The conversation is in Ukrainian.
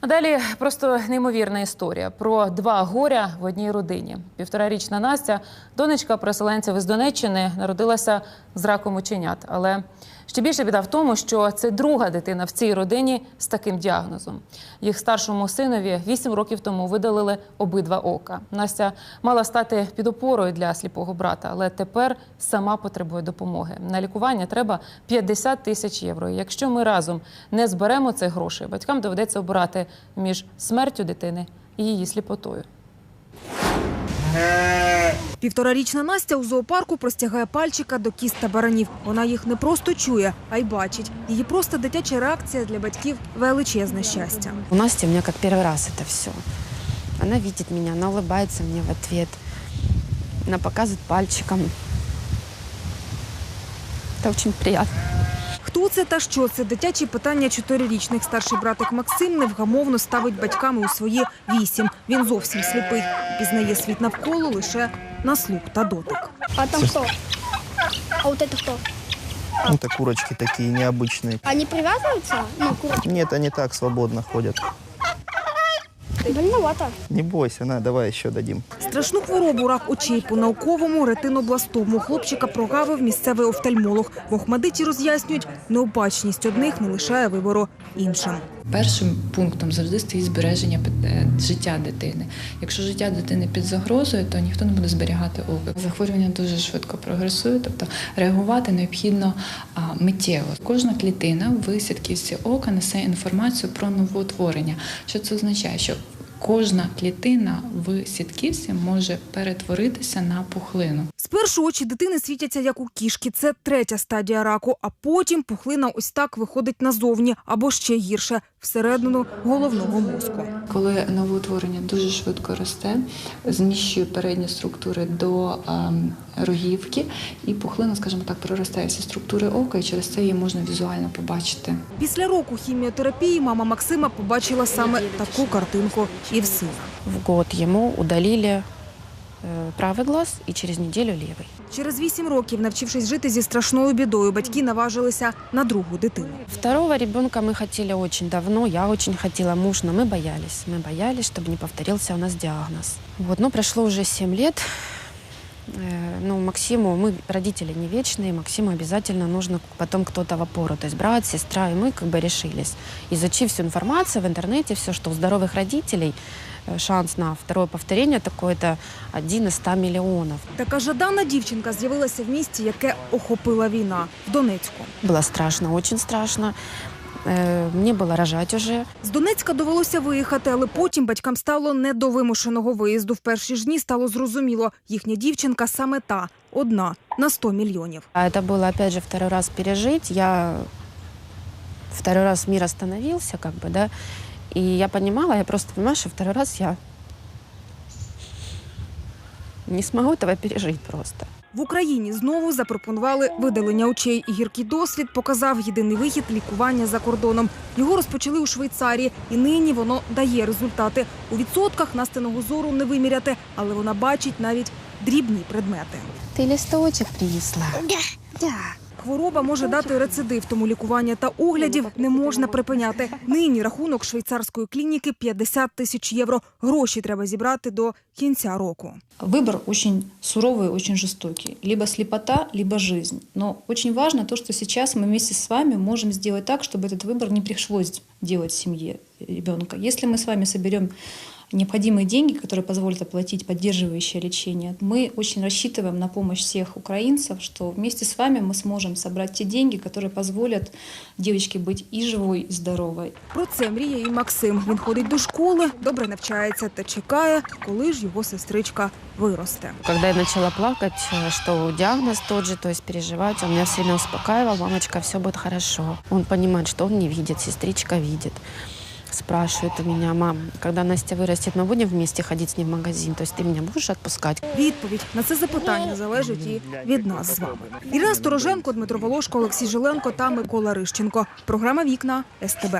А далі просто неймовірна історія про два горя в одній родині. Півторарічна Настя, донечка переселенців із Донеччини, народилася з раком оченят. Але ще більше біда в тому, що це друга дитина в цій родині з таким діагнозом. Їх старшому синові вісім років тому видалили обидва ока. Настя мала стати під опорою для сліпого брата, але тепер сама потребує допомоги. На лікування треба 50 тисяч євро. Якщо ми разом не зберемо цих грошей, батькам доведеться обирати між смертю дитини і її сліпотою. Півторарічна Настя у зоопарку простягає пальчика до кіст та баранів. Вона їх не просто чує, а й бачить. Її просто дитяча реакція для батьків величезне щастя. У Насти у меня как первый раз это все. Она видит меня, она улыбается мне в ответ. Она показывает пальчиком. Это очень приятно. Хто це та що це? Дитячі питання чотирирічних. Старший братик Максим невгамовно ставить батьками у свої вісім. Він зовсім сліпий. Пізнає світ навколо лише на слух та дотик. А там кто? А вот это кто? Ну, Это курочки такие необычные. Они привязываются? Ну, курочки. Нет, они так свободно ходят. Больновато. Не бойся, на, давай еще дадим. Страшну хворобу рак очей по науковому ретинобластому хлопчика прогавив місцевий офтальмолог. В Охмадиті роз'яснюють, неопачність одних не лишає вибору іншим. Першим пунктом завжди стоїть збереження е, життя дитини. Якщо життя дитини під загрозою, то ніхто не буде зберігати око. Захворювання дуже швидко прогресує, тобто реагувати необхідно миттєво. Кожна клітина в сітківці ока несе інформацію про новоутворення. Що це означає? Що кожна клітина в сітківці може перетворитися на пухлину. Спершу очі дитини світяться як у кішки. Це третя стадія раку, а потім пухлина ось так виходить назовні або ще гірше всередину головного мозку. Коли новоутворення дуже швидко росте, зміщує передні структури до ем, рогівки, і пухлина, скажімо так, проростає всі структури ока, і через це її можна візуально побачити. Після року хіміотерапії мама Максима побачила саме таку картинку і в сина. В год ему удалили э, правый глаз и через неделю левый. Через вісім років, навчившись жити зі страшною бідою, батьки наважилися на другу дитину. Второго ребенка мы хотели очень давно, я очень хотела муж, но мы боялись. Мы боялись, чтобы не повторился у нас диагноз. Вот, но прошло уже 7 лет. Э, Ну, Максиму, мы родители не вечные, Максиму обязательно нужно потом кто-то в опору, то есть брат, сестра, и мы как бы решились. Изучив всю информацию в интернете, все, что у здоровых родителей, э, шанс на второе повторение такое-то один из 100 миллионов. Така жадана дівчинка з'явилася в місті, яке охопила війна в Донецьку. Было страшно, очень страшно. Э, Мне было рожать уже. З Донецька довелося виїхати, але потім батькам стало не до вимушеного виїзду. В перші ж дні стало зрозуміло, їхня дівчинка саме та одна на 100 мільйонів. А это было, опять же, второй раз пережить. Я второй раз мир остановился, как бы, да. И я понимала, я просто понимаю, что второй раз я не смогу этого пережить просто. В Україні знову запропонували видалення очей. І гіркий досвід показав єдиний вихід лікування за кордоном. Його розпочали у Швейцарії, і нині воно дає результати. У відсотках настиного зору не виміряти, але вона бачить навіть дрібні предмети. Ты листочек принесла? Да. Да. Хвороба може дати рецидив, тому лікування та оглядів не можна припиняти. Нині рахунок швейцарської клініки 50 тисяч євро. Гроші треба зібрати до кінця року. Выбор очень суровый, очень жестокий. Либо слепота, либо жизнь. Но очень важно то, что сейчас мы вместе с вами можем сделать так, чтобы этот выбор не пришлось делать семье ребенка. Если мы с вами соберем необходимые деньги, которые позволят оплатить поддерживающее лечение, мы очень рассчитываем на помощь всех украинцев, что вместе с вами мы сможем собрать те деньги, которые позволят девочке быть и живой, и здоровой. Про це мріє і Максим. Він ходить до школи, добре навчається та чекає, коли ж його сестричка виросте. Когда я начала плакать, э, что диагноз тот же, то есть переживать, он меня все время успокаивал, мамочка, все будет хорошо. Он понимает, что он не видит, сестричка видит. Спрашивает у меня, мам, когда Настя вырастет, мы будем вместе ходить с ней в магазин, то есть ты меня будешь отпускать? Відповідь на це запитання залежить і від нас з вами. Ірина Стороженко, Дмитро Волошко, Олексій Жиленко та Микола Рищенко. Програма Вікна СТБ.